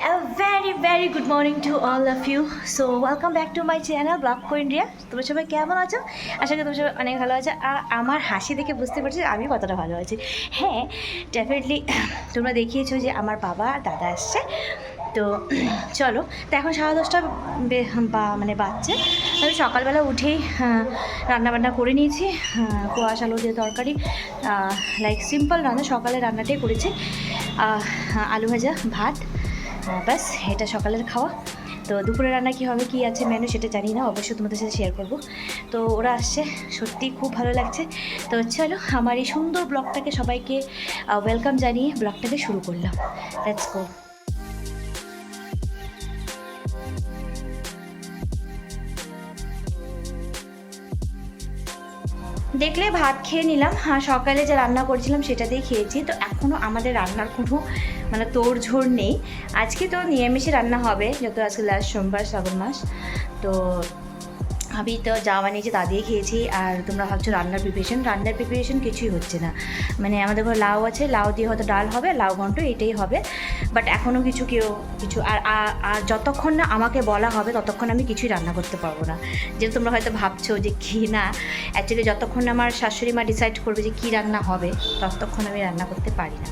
A very very good morning to all of you. So welcome back to my channel Block for India. তোমরা সবাই কেমন আছো? আশা করি তোমরা সবাই অনেক ভালো আছো। আর আমার হাসি দেখে বুঝতে পারছি আমি কতটা ভালো আছি। হ্যাঁ ডেফিনেটলি তোমরা দেখিয়েছো যে আমার বাবা আর দাদা আসছে। তো চলো তো এখন সাড়ে দশটা বে- মানে বাচ্চা আমি সকালবেলা উঠেই আহ, রান্নাবান্না করে নিয়েছি। আহ, কোয়াশ আলু দিয়ে তরকারি লাইক সিম্পল রান্না সকালে রান্নাটাই করেছি। আলু ভাজা ভাত ব্যাস, এটা সকালের খাওয়া। তো দুপুরে রান্না কী হবে, কী আছে মেনু সেটা জানি না, অবশ্যই তোমাদের সাথে শেয়ার করব। তো ওরা আসছে সত্যিই খুব ভালো লাগছে। তো চলো, আমার এই সুন্দর ব্লগটাকে সবাইকে ওয়েলকাম জানিয়ে ব্লগটাকে শুরু করলাম। লেটস গো দেখলে ভাত খেয়ে নিলাম। হ্যাঁ সকালে যে রান্না করেছিলাম সেটা দিয়ে খেয়েছি। তো এখনও আমাদের রান্নার কোনো মানে তোড়ঝোড় নেই। আজকে তো নিরামিষে রান্না হবে যত আজকে লাস্ট সোমবার, শ্রাবণ মাস। তো আমি তো যা বানিয়েছি, তা দিয়ে খেয়েছি, আর তোমরা ভাবছ রান্নার প্রিপারেশন রান্নার প্রিপারেশন কিছুই হচ্ছে না। মানে আমাদের ঘরে লাউ আছে, লাউ দিয়ে হয়তো ডাল হবে, লাউ ঘন্ট, এটাই হবে। বাট এখনও কিছু কেউ, কিছু, আর, আর- যতক্ষণ না আমাকে বলা হবে, ততক্ষণ আমি কিছুই রান্না করতে পারব না। যেহেতু তোমরা হয়তো ভাবছ যে কী না অ্যাকচুয়ালি যতক্ষণ আমার শাশুড়ি মা ডিসাইড করবে যে কী রান্না হবে, ততক্ষণ আমি রান্না করতে পারি না।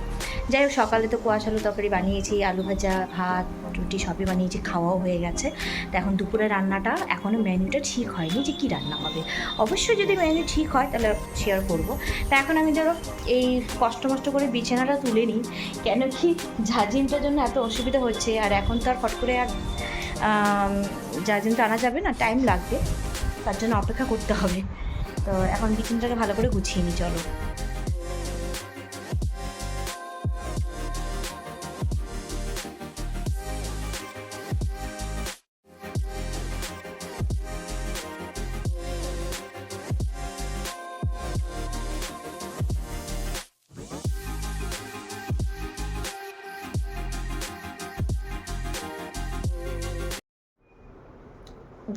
যাই হোক, সকালে তো কুয়াশ আলু তরকারি বানিয়েছি, আলু ভাজা, ভাত, রুটি সবই বানিয়েছি, খাওয়াও হয়ে গেছে। তো এখন দুপুরে রান্নাটা এখনও মেনুটা ঠিক হয়নি যে কী রান্না হবে। অবশ্যই যদি মেনু ঠিক হয়, তাহলে শেয়ার করব। তা এখন আমি ধরো এই কষ্ট মষ্ট করে বিছানাটা তুলে নিই। কেন কি ঝাঁঝিনটার জন্য এত অসুবিধা হচ্ছে, আর এখন তো আর ফট করে আর ঝাঁঝিনটা আনা যাবে না টাইম লাগবে। তার জন্য অপেক্ষা করতে হবে। তো এখন বিছানাটাকে ভালো করে গুছিয়ে নিই, চলো।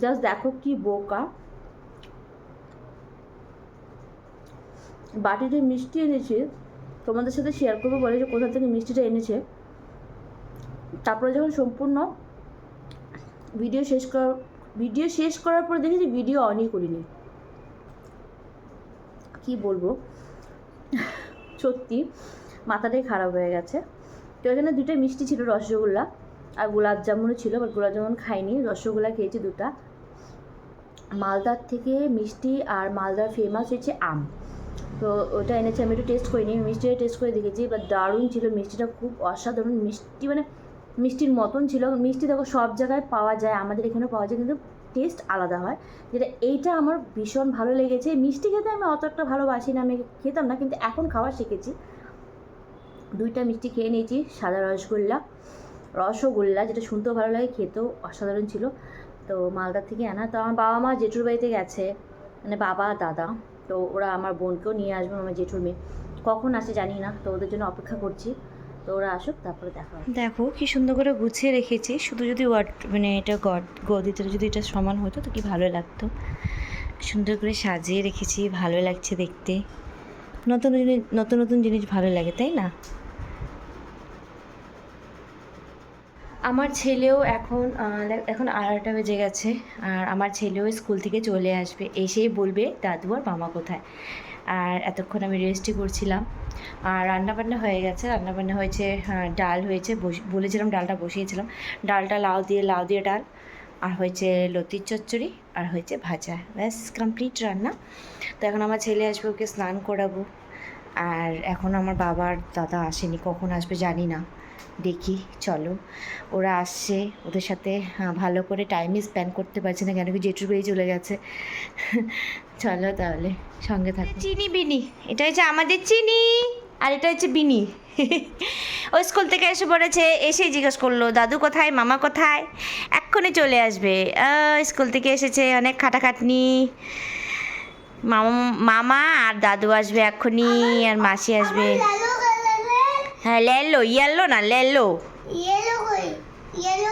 জাস্ট দেখো কি বোকা। বাটিতে মিষ্টি এনেছে, তোমাদের সাথে শেয়ার করব বলে যে কোথা থেকে মিষ্টিটা এনেছে। তারপরে যখন সম্পূর্ণ ভিডিও শেষ করার ভিডিও শেষ করার পর দেখেছি ভিডিও অনই করিনি। কি বলব? সত্যি, মাথাটাই খারাপ হয়ে গেছে। তো এখানে দুটো মিষ্টি ছিল রসগোল্লা। আর গোলাপ জামুনও ছিল বাট গোলাপ জামুন খাইনি। রসগোল্লা খেয়েছি দুটা। মালদার থেকে মিষ্টি আর মালদার ফেমাস হচ্ছে আম। তো ওটা এনেছে, আমি একটু টেস্ট করিনি। মিষ্টিটা টেস্ট করে দেখেছি এবার দারুণ ছিল মিষ্টিটা, খুব অসাধারণ। মিষ্টি মানে মিষ্টির মতন ছিল। মিষ্টি দেখো, সব জায়গায় পাওয়া যায়, আমাদের এখানেও পাওয়া যায়, কিন্তু টেস্ট আলাদা হয়। যেটা, এইটা আমার ভীষণ ভালো লেগেছে। মিষ্টি খেতে আমি অত একটা ভালোবাসি না, আমি খেতাম না, কিন্তু এখন খাওয়া শিখেছি। দুইটা মিষ্টি খেয়ে নিয়েছি, সাদা রসগোল্লা। রসগোল্লা যেটা শুনতেও ভালো লাগে, খেতেও অসাধারণ ছিল। তো মালদার থেকে আনা। তো আমার বাবা মা জেঠুর বাড়িতে গেছে মানে বাবা দাদা। তো ওরা আমার বোনকেও নিয়ে আসবে, আমার জেঠুর মেয়ে। কখন আসে জানি না, তো ওদের জন্য অপেক্ষা করছি। তো ওরা আসুক, তারপরে দেখা দেখো, কি সুন্দর করে গুছিয়ে রেখেছি। শুধু যদি ওয়াট মানে এটা গড গদিতে যদি এটা সমান হতো, তো কি ভালো লাগতো। সুন্দর করে সাজিয়ে রেখেছি, ভালো লাগছে দেখতে। নতুন নতুন নতুন জিনিস ভালো লাগে, তাই না? আমার ছেলেও এখন এখন আড়াইটা বেজে গেছে আর আমার ছেলেও স্কুল থেকে চলে আসবে। এসেই বলবে দাদু আর মামা কোথায়? আর এতক্ষণ আমি রেস্টই করছিলাম। আর রান্নাবান্না হয়ে গেছে। রান্নাবান্না হয়েছে ডাল হয়েছে বলেছিলাম ডালটা বসিয়েছিলাম। ডালটা লাউ দিয়ে লাউ দিয়ে ডাল। আর হয়েছে লতির চচ্চড়ি, আর হয়েছে ভাজা। ব্যাস কমপ্লিট রান্না। তো এখন আমার ছেলে আসবে, ওকে স্নান করাবো। আর এখন আমার বাবার, দাদা আসেনি। কখন আসবে জানি না। দেখি চলো। ওরা আসছে ওদের সাথে ভালো করে টাইমই স্পেন্ড করতে পারছি না কেন কি জেঠুর বাড়ি চলে গেছে। চলো তাহলে সঙ্গে থাকো। চিনি বিনি এটা হচ্ছে আমাদের চিনি আর এটা হচ্ছে বিনি। ও স্কুল থেকে এসে পড়েছে এসেই জিজ্ঞেস করল দাদু কোথায়? মামা কোথায়? এক্ষুনি চলে আসবে। আহ, স্কুল থেকে এসেছে অনেক খাটাখাটনি। মামা মামা আর দাদু আসবে এক্ষুনি আর মাসি আসবে। হ্যাঁ লেলো ইয়াল্লো না লেলো। ইয়েলো ইয়েলো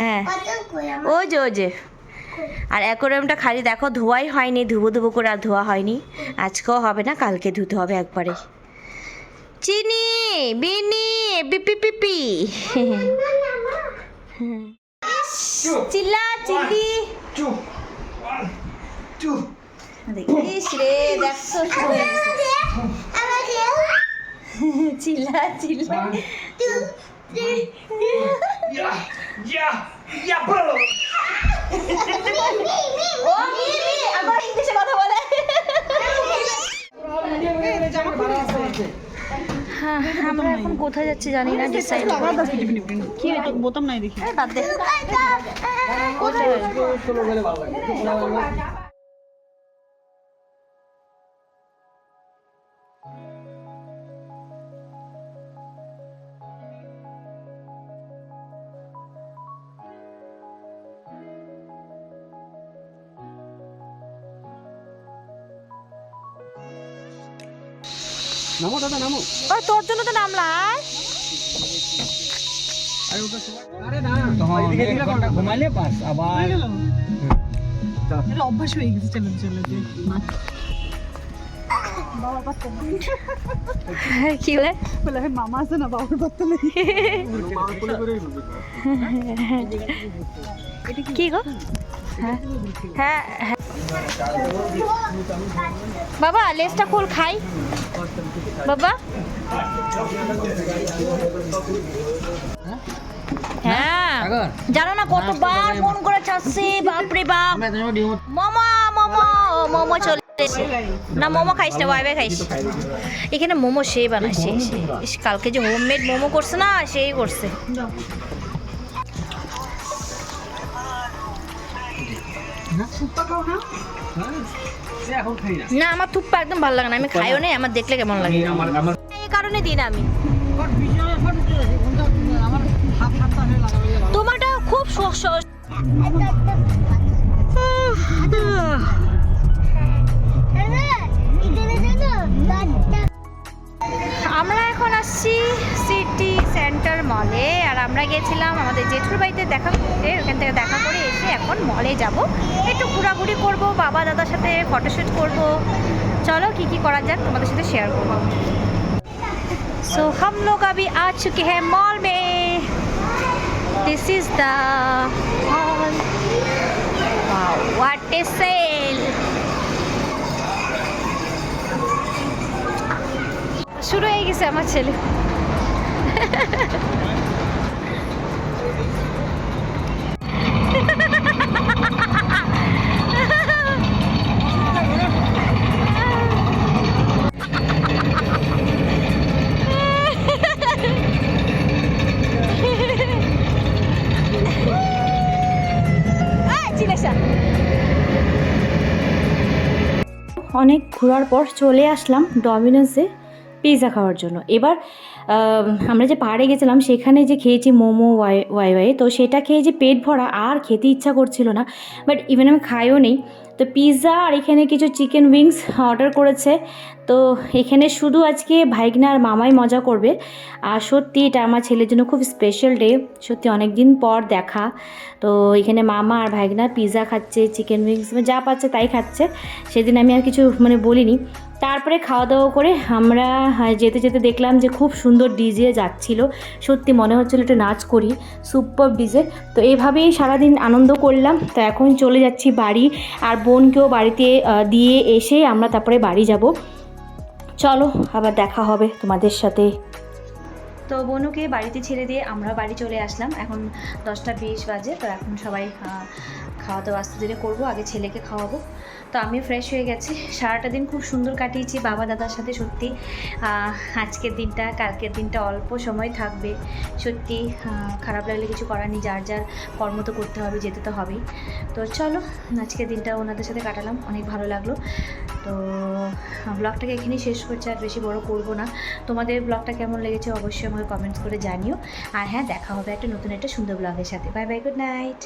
হ্যাঁ। ও যে ও যে। আর অ্যাকোরিয়ামটা খালি দেখো ধোয়াই হয়নি ধুবো ধুবো করে আর ধোয়া হয়নি। আজকেও হবে না কালকে ধুতে হবে একবারে। চিনি বিনি পিপি পিপি চিল্লা চিল্লি। দেখিস রে দেখছ শুরু হয়ে গেছে। আমাকে চিল্লা চিল্লা ইয়া ইয়া ইয়া আবার ইংলিশে কথা বলে হ্যাঁ আমরা এখন কোথায় যাচ্ছি জানি না ডিসাইড কি রে বোতাম নাই দেখি বাদ দে কোথায় নামো দাদা নামো। ও তোর জন্য তো নামলাই আরে না আবার অভ্যাস হয়ে গেছে চলে চলে কি বলে? বলে মামা আছে না বাবার কি গো? হ্যাঁ হ্যাঁ হ্যাঁ। বাবা লেজটা খোল খাই। বাবা। হ্যাঁ জানো না কতবার ফোন করে চাচ্ছি বাপরে বাপ। মোমো মোমো মোমো চলে না মোমো খাইস না ওয়াইবে খাইস। এখানে মোমো সে বানায় সে কালকে যে হোমমেড মোমো করছে না সেই করছে। না না। আমার থুপ্পা একদম ভালো লাগে না। আমি খাইও না আমার দেখলে কেমন লাগে? এই কারণে দিন আমি। হয়ে তোমারটা খুব স- সেন্টার মলে আর আমরা গেছিলাম আমাদের জেঠুর বাড়িতে দেখা করতে ওখান থেকে দেখা করে এসে এখন মলে যাব একটু ঘোরাঘুরি করব বাবা দাদার সাথে ফটোশ্যুট করব চলো কি কি করা যাক তোমাদের সাথে শেয়ার করবো सो हम लोग अभी आ चुके हैं मॉल में this is the mall what is sale শুরু হয়ে গেছে আমার ছেলে অনেক ঘোরার পর চলে আসলাম ডমিনোসে পিৎজা খাওয়ার জন্য। এবার আমরা যে পাহাড়ে গেছিলাম, সেখানে যে খেয়েছি মোমো, ওয়াই ওয়াই ওয়াই, তো সেটা খেয়ে যে পেট ভরা, আর খেতে ইচ্ছা করছিল না। বাট ইভেন আমি খাইও নেই। তো পিৎজা আর এখানে কিছু চিকেন উইংস অর্ডার করেছে। তো এখানে শুধু আজকে ভাইগনা আর মামাই মজা করবে। আর সত্যি এটা আমার ছেলের জন্য খুব স্পেশাল ডে সত্যি অনেক দিন পর দেখা। তো এখানে মামা আর ভাইগনা পিৎজা খাচ্ছে চিকেন উইংস যা পাচ্ছে তাই খাচ্ছে। সেদিন আমি আর কিছু মানে বলিনি। তারপরে খাওয়া দাওয়া করে আমরা যেতে যেতে দেখলাম যে খুব সুন্দর ডিজে যাচ্ছিল। সত্যি মনে হচ্ছিল একটু নাচ করি সুপার ডিজে তো এইভাবেই সারাদিন আনন্দ করলাম। তো এখন চলে যাচ্ছি বাড়ি আর বোনকেও বাড়িতে দিয়ে এসে আমরা তারপরে বাড়ি যাব। চলো, আবার দেখা হবে তোমাদের সাথে। তো বনুকে বাড়িতে ছেড়ে দিয়ে আমরা বাড়ি চলে আসলাম। এখন দশটা বিশ বাজে, তো এখন সবাই খাওয়া দাওয়া আস্তে ধীরে করব, আগে ছেলেকে খাওয়াবো। তো আমি ফ্রেশ হয়ে গেছি। সারাটা দিন খুব সুন্দর কাটিয়েছি বাবা দাদার সাথে, সত্যি। আজকের দিনটা, কালকের দিনটা অল্প সময় থাকবে। সত্যি খারাপ লাগলে কিছু করার নেই, যার যার কর্ম তো করতে হবে, যেতে তো হবেই। তো চলো, আজকের দিনটা ওনাদের সাথে কাটালাম, অনেক ভালো লাগল। তো ব্লগটাকে এখানেই শেষ করছি, আর বেশি বড় করব না। তোমাদের ব্লগটা কেমন লেগেছে অবশ্যই আমাকে কমেন্টস করে জানিও। আর হ্যাঁ দেখা হবে একটা নতুন একটা সুন্দর ব্লগের সাথে। Bye bye good night